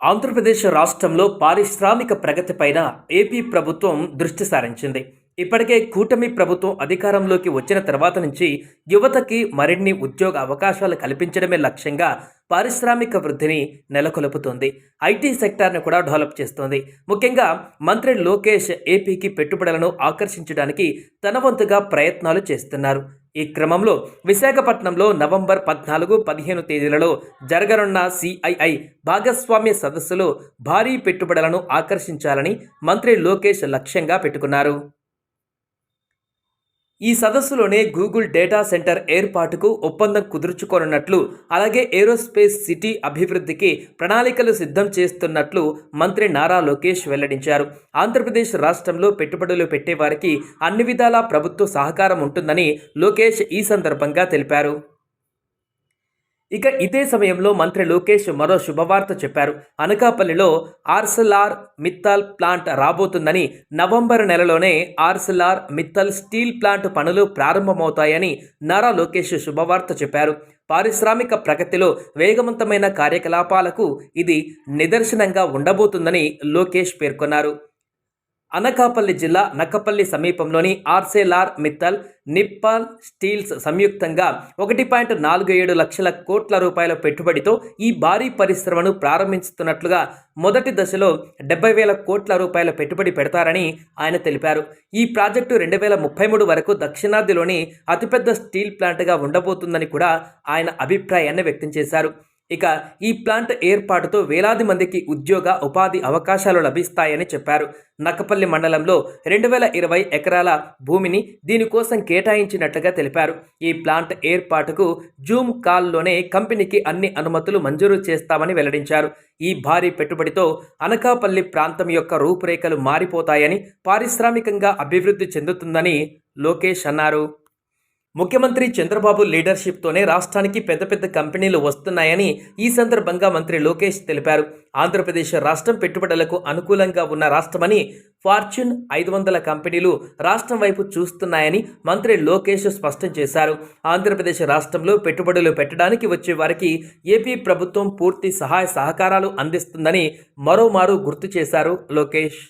ఆంధ్రప్రదేశ్ రాష్ట్రంలో పారిశ్రామిక ప్రగతిపైన ఏపీ ప్రభుత్వం దృష్టి సారించింది. ఇప్పటికే కూటమి ప్రభుత్వం అధికారంలోకి వచ్చిన తర్వాత నుంచి యువతకి మరిన్ని ఉద్యోగ అవకాశాలు కల్పించడమే లక్ష్యంగా పారిశ్రామిక వృద్ధిని నెలకొల్పుతోంది. ఐటీ సెక్టార్ను కూడా డెవలప్ చేస్తోంది. ముఖ్యంగా మంత్రి లోకేష్ ఏపీకి పెట్టుబడులను ఆకర్షించడానికి తన వంతుగా ప్రయత్నాలు చేస్తున్నారు. ఈ క్రమంలో విశాఖపట్నంలో నవంబర్ పద్నాలుగు పదిహేను తేదీలలో జరగనున్న సిఐఐ భాగస్వామ్య సదస్సులో భారీ పెట్టుబడులను ఆకర్షించాలని మంత్రి లోకేష్ లక్ష్యంగా పెట్టుకున్నారు. ఈ సదస్సులోనే గూగుల్ డేటా సెంటర్ ఏర్పాటుకు ఒప్పందం కుదుర్చుకోనున్నట్లు అలాగే ఏరోస్పేస్ సిటీ అభివృద్ధికి ప్రణాళికలు సిద్ధం చేస్తున్నట్లు మంత్రి నారా లోకేష్ వెల్లడించారు. ఆంధ్రప్రదేశ్ రాష్ట్రంలో పెట్టుబడులు పెట్టేవారికి అన్ని విధాలా ప్రభుత్వ సహకారం ఉంటుందని లోకేష్ ఈ సందర్భంగా తెలిపారు. ఇక ఇదే సమయంలో మంత్రి లోకేష్ మరో శుభవార్త చెప్పారు. అనకాపల్లిలో ఆర్సెలార్ మిత్తల్ ప్లాంట్ రాబోతుందని నవంబర్ నెలలోనే ఆర్సెలార్ మిత్తల్ స్టీల్ ప్లాంట్ పనులు ప్రారంభమవుతాయని నారా లోకేష్ శుభవార్త చెప్పారు. పారిశ్రామిక ప్రగతిలో వేగవంతమైన కార్యకలాపాలకు ఇది నిదర్శనంగా ఉండబోతుందని లోకేష్ పేర్కొన్నారు. అనకాపల్లి జిల్లా నక్కపల్లి సమీపంలోని ఆర్సెలార్ మిత్తల్ నిప్పాల్ స్టీల్స్ సంయుక్తంగా ఒకటి పాయింట్ నాలుగు ఏడు లక్షల కోట్ల రూపాయల పెట్టుబడితో ఈ భారీ పరిశ్రమను ప్రారంభిస్తున్నట్లుగా మొదటి దశలో డెబ్బై వేల కోట్ల రూపాయల పెట్టుబడి పెడతారని ఆయన తెలిపారు. ఈ ప్రాజెక్టు రెండు వేల ముప్పై మూడు వరకు దక్షిణాదిలోని అతిపెద్ద స్టీల్ ప్లాంట్గా ఉండబోతుందని కూడా ఆయన అభిప్రాయాన్ని వ్యక్తం చేశారు. ఇక ఈ ప్లాంట్ ఏర్పాటుతో వేలాది మందికి ఉద్యోగ ఉపాధి అవకాశాలు లభిస్తాయని చెప్పారు. నక్కపల్లి మండలంలో రెండు వేల ఇరవై ఎకరాల భూమిని దీనికోసం కేటాయించినట్లుగా తెలిపారు. ఈ ప్లాంట్ ఏర్పాటుకు జూమ్ కాల్లోనే కంపెనీకి అన్ని అనుమతులు మంజూరు చేస్తామని వెల్లడించారు. ఈ భారీ పెట్టుబడితో అనకాపల్లి ప్రాంతం యొక్క రూపురేఖలు మారిపోతాయని పారిశ్రామికంగా అభివృద్ధి చెందుతుందని లోకేష్ అన్నారు. ముఖ్యమంత్రి చంద్రబాబు లీడర్షిప్తోనే రాష్ట్రానికి పెద్ద పెద్ద కంపెనీలు వస్తున్నాయని ఈ సందర్భంగా మంత్రి లోకేష్ తెలిపారు. ఆంధ్రప్రదేశ్ రాష్ట్రం పెట్టుబడులకు అనుకూలంగా ఉన్న రాష్ట్రమని ఫార్చ్యూన్ ఐదు వందల కంపెనీలు రాష్ట్రం వైపు చూస్తున్నాయని మంత్రి లోకేష్ స్పష్టం చేశారు. ఆంధ్రప్రదేశ్ రాష్ట్రంలో పెట్టుబడులు పెట్టడానికి వచ్చే వారికి ఏపీ ప్రభుత్వం పూర్తి సహాయ సహకారాలు అందిస్తుందని మరోమారు గుర్తు చేశారు లోకేష్.